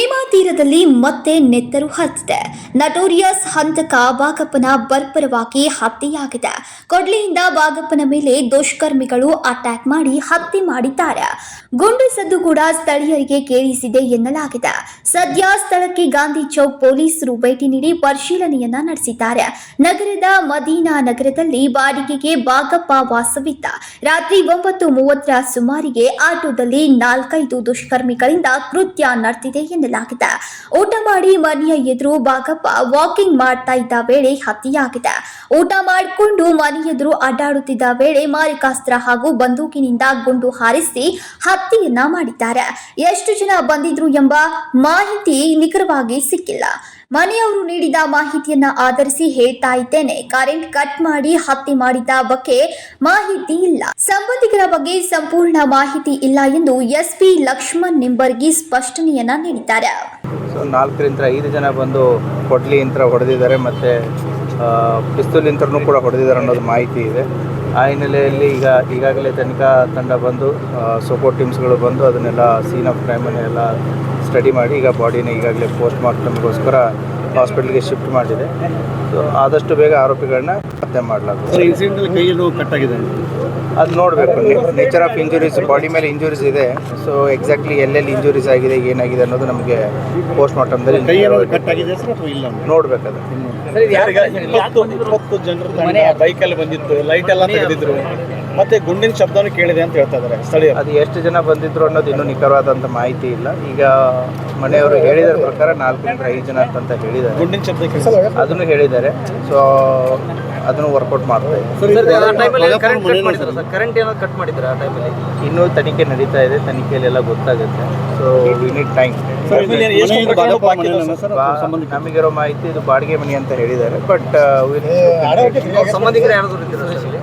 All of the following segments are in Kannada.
மே ತೀರದಲ್ಲಿ ಮತ್ತೆ ನೆತ್ತರು ಹತ್ತಿದೆ. ನಟೋರಿಯಸ್ ಹಂತಕ ಬಾಗಪ್ಪನ ಬರ್ಬರವಾಗಿ ಹತ್ಯೆಯಾಗಿದೆ. ಕೊಡ್ಲಿಯಿಂದ ಬಾಗಪ್ಪನ ಮೇಲೆ ದುಷ್ಕರ್ಮಿಗಳು ಅಟ್ಯಾಕ್ ಮಾಡಿ ಹತ್ಯೆ ಮಾಡಿದ್ದಾರೆ. ಗುಂಡು ಸದ್ದು ಕೂಡ ಸ್ಥಳೀಯರಿಗೆ ಕೇಳಿಸಿದೆ ಎನ್ನಲಾಗಿದೆ. ಸದ್ಯ ಸ್ಥಳಕ್ಕೆ ಗಾಂಧಿ ಚೌಕ್ ಪೊಲೀಸರು ಭೇಟಿ ನೀಡಿ ಪರಿಶೀಲನೆಯನ್ನ ನಡೆಸಿದ್ದಾರೆ. ನಗರದ ಮದೀನಾ ನಗರದಲ್ಲಿ ಬಾಡಿಗೆಗೆ ಬಾಗಪ್ಪ ವಾಸವಿದ್ದ. ರಾತ್ರಿ ಒಂಬತ್ತು ಮೂವತ್ತರ ಸುಮಾರಿಗೆ ಆಟೋದಲ್ಲಿ ನಾಲ್ಕೈದು ದುಷ್ಕರ್ಮಿಗಳಿಂದ ಕೃತ್ಯ ನಡೆದಿದೆ ಎನ್ನಲಾಗಿದೆ. ಊಟ ಮಾಡಿ ಮನೆಯ ಎದುರು ಬಾಗಪ್ಪ ವಾಕಿಂಗ್ ಮಾಡ್ತಾ ಇದ್ದ ವೇಳೆ ಹತ್ಯೆಯಾಗಿದೆ. ಊಟ ಮಾಡಿಕೊಂಡು ಮನೆ ಎದುರು ಅಡ್ಡಾಡುತ್ತಿದ್ದ ವೇಳೆ ಮಾರಿಕಾಸ್ತ್ರ ಹಾಗೂ ಬಂದೂಕಿನಿಂದ ಗುಂಡು ಹಾರಿಸಿ ಹತ್ಯೆಯನ್ನ ಮಾಡಿದ್ದಾರೆ. ಎಷ್ಟು ಜನ ಬಂದಿದ್ರು ಎಂಬ ಮಾಹಿತಿ ನಿಖರವಾಗಿ ಸಿಕ್ಕಿಲ್ಲ. ಮನೆಯವರು ನೀಡಿದ ಮಾಹಿತಿಯನ್ನ ಆಧರಿಸಿ ಹೇಳ್ತಾ ಇದ್ದೇನೆ. ಕರೆಂಟ್ ಕಟ್ ಮಾಡಿ ಹತ್ಯೆ ಮಾಡಿದ ಬಗ್ಗೆ ಮಾಹಿತಿ ಇಲ್ಲ. ಸಂಬಂಧಿಕರ ಬಗ್ಗೆ ಸಂಪೂರ್ಣ ಮಾಹಿತಿ ಇಲ್ಲ ಎಂದು ಎಸ್ಪಿ ಲಕ್ಷ್ಮಣ್ ನಿಂಬರ್ಗಿ ಸ್ಪಷ್ಟನೆಯನ್ನ ನೀಡಿದ್ದಾರೆ. ಸೊ ನಾಲ್ಕರಿಂದ ಐದು ಜನ ಬಂದು ಕೊಡ್ಲಿ ಹೊಡೆದಿದ್ದಾರೆ ಮತ್ತೆ ಪಿಸ್ತೂಲ್ ಯಂತ್ರನೂ ಕೂಡ ಹೊಡೆದಿದ್ದಾರೆ ಅನ್ನೋದು ಮಾಹಿತಿ ಇದೆ. ಆ ಹಿನ್ನೆಲೆಯಲ್ಲಿ ಈಗ ಈಗಾಗಲೇ ತನಿಖಾ ತಂಡ ಬಂದು ಸಪೋರ್ಟ್ ಟೀಮ್ಸ್ಗಳು ಬಂದು ಅದನ್ನೆಲ್ಲ ಸೀನ್ ಆಫ್ ಕ್ರೈಮನ್ನೆಲ್ಲ ಸ್ಟಡಿ ಮಾಡಿ ಈಗ ಬಾಡಿನ ಈಗಾಗಲೇ ಪೋಸ್ಟ್ ಮಾರ್ಟಮ್ಗೋಸ್ಕರ ಹಾಸ್ಪಿಟ್ಲಿಗೆ ಶಿಫ್ಟ್ ಮಾಡಿದೆ. ಸೊ ಆದಷ್ಟು ಬೇಗ ಆರೋಪಿಗಳನ್ನ ಪತ್ತೆ ಮಾಡಲಾಗುತ್ತೆ. ಕೈಯಲ್ಲಿ ಕಟ್ಟಾಗಿದೆ ಅದು ನೋಡಬೇಕು. ನೇಚರ್ ಆಫ್ ಇಂಜುರೀಸ್ ಬಾಡಿ ಮೇಲೆ ಇಂಜುರೀಸ್ ಇದೆ. ಸೊ ಎಕ್ಸಾಕ್ಟ್ಲಿ ಎಲ್ಲೆಲ್ಲಿ ಇಂಜುರೀಸ್ ಆಗಿದೆ ಏನಾಗಿದೆ ಅನ್ನೋದು ನಮಗೆ ಪೋಸ್ಟ್ ಮಾರ್ಟಮ್ದಲ್ಲಿ ನೋಡ್ಬೇಕದು ಇಪ್ಪತ್ತು ಇಪ್ಪತ್ತು ಜನರ ಬೈಕಲ್ಲಿ ಬಂದಿತ್ತು ಲೈಟ್ ಎಲ್ಲ ತೆಗೆದಿದ್ರು. ಮತ್ತೆ ಗುಂಡಿನ ಶಬ್ದನೂ ಕೇಳಿದೆ ಅಂತ ಹೇಳ್ತಾ ಇದ್ದಾರೆ ಸ್ಥಳೀಯ ಅದು ಎಷ್ಟು ಜನ ಬಂದಿದ್ರು ಅನ್ನೋದು ಇನ್ನೂ ನಿಖರವಾದಂಥ ಮಾಹಿತಿ ಇಲ್ಲ. ಈಗ ಮನೆಯವರು ಹೇಳಿದ ಪ್ರಕಾರ ನಾಲ್ಕರಿಂದ ಐದು ಜನ ಅಂತ ಹೇಳಿದ್ದಾರೆ. ಗುಂಡಿನ ಶಬ್ದ ಕೇಳಿದೆ. ಅದನ್ನು ಹೇಳಿದ್ದಾರೆ. ಸೊ ಅದನ್ನು ವರ್ಕೌಟ್ ಮಾಡ್ತಾ ಇದ್ದಾರೆ. ಕರೆಂಟ್ ಏನೋ ಕಟ್ ಮಾಡಿದ್ರು ಆ ಟೈಮಲ್ಲಿ ಇನ್ನೂ ತನಿಖೆ ನಡೀತಾ ಇದೆ. ತನಿಖೆಯಲ್ಲೆಲ್ಲ ಗೊತ್ತಾಗುತ್ತೆ. ಸೊ ವಿ ನೀಡ್ ಟೈಮ್ ನಮಗಿರೋ ಮಾಹಿತಿ ಇದು ಬಾಡಿಗೆ ಮನೆ ಅಂತ ಹೇಳಿದ್ದಾರೆ. ಬಟ್ ಸಂಬಂಧಿಕರು ಯಾರಾದರೂ ಇದ್ದೀರಾ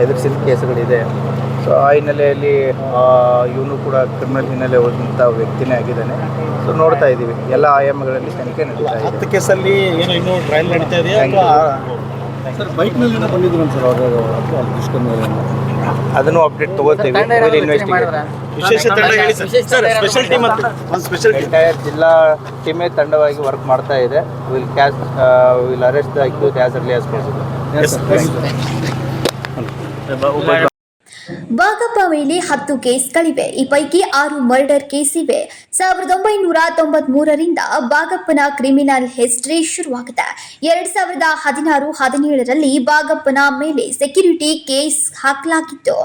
ಹೆದರಿಸಿದ ಕೇಸುಗಳಿದೆ. ಸೊ ಆ ಹಿನ್ನೆಲೆಯಲ್ಲಿ ಇವನು ಕೂಡ ಕ್ರಿಮಿನಲ್ ಹಿನ್ನೆಲೆ ಹೋದಂಥ ವ್ಯಕ್ತಿನೇ ಆಗಿದ್ದಾನೆ. ಸೊ ನೋಡ್ತಾ ಇದ್ದೀವಿ. ಎಲ್ಲ ಆಯಾಮಗಳಲ್ಲಿ ತನಿಖೆ ನಡೀತಾ ಇದೆ. ಹತ್ತು ಕೇಸಲ್ಲಿ ಏನೋ ಇನ್ನೂ ಟ್ರಯಲ್ ನಡೀತಾ ಸರ್ ಬಂದಿದ್ರು ಸರ್ ದುಷ್ಕರ್ಮ ಅದನ್ನು ಅಪ್ಡೇಟ್ ತಗೋತೀವಿ ಇನ್ವೆಸ್ಟಿಗೇಟ್ ವಿಶೇಷ ತಂಡ ಹೇಳಿ ಸರ್ ಸರ್ ಸ್ಪೆಷಲ್ ಟೀಮ್ ಒಂದು ಸ್ಪೆಷಲ್ ಟೀಮ್ ಎಂಟೈರ್ ಜಿಲ್ಲಾ ಟೀಮೇ ತಂಡವಾಗಿ ವರ್ಕ್ ಮಾಡ್ತಾ ಇದೆ. Will catch will arrest the accused as early as possible Bagappa ಮೇಲೆ ಹತ್ತು ಕೇಸ್ಗಳಿವೆ. ಈ ಪೈಕಿ ಆರು ಮರ್ಡರ್ ಕೇಸ್ ಇವೆ. ಸಾವಿರದ ಒಂಬೈನೂರ ತೊಂಬತ್ ಮೂರರಿಂದ ಬಾಗಪ್ಪನ ಕ್ರಿಮಿನಲ್ ಹಿಸ್ಟ್ರಿ ಶುರುವಾಗಿದೆ. ಎರಡ್ ಸಾವಿರದ ಹದಿನಾರು, ಹದಿನೇಳರಲ್ಲಿ ಬಾಗಪ್ಪನ ಮೇಲೆ ಸೆಕ್ಯೂರಿಟಿ ಕೇಸ್ ಹಾಕಲಾಗಿತ್ತು.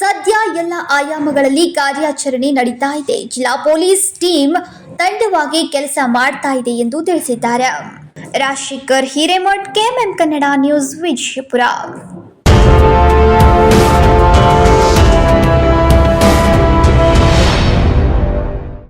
ಸದ್ಯ ಎಲ್ಲ ಆಯಾಮಗಳಲ್ಲಿ ಕಾರ್ಯಾಚರಣೆ ನಡೀತಾ ಇದೆ. ಜಿಲ್ಲಾ ಪೊಲೀಸ್ ಟೀಮ್ ತಂಡವಾಗಿ ಕೆಲಸ ಮಾಡ್ತಾ ಇದೆ ಎಂದು ತಿಳಿಸಿದ್ದಾರೆ. Rajashekhar Hiremath, KMM Kannada news Vijayapura.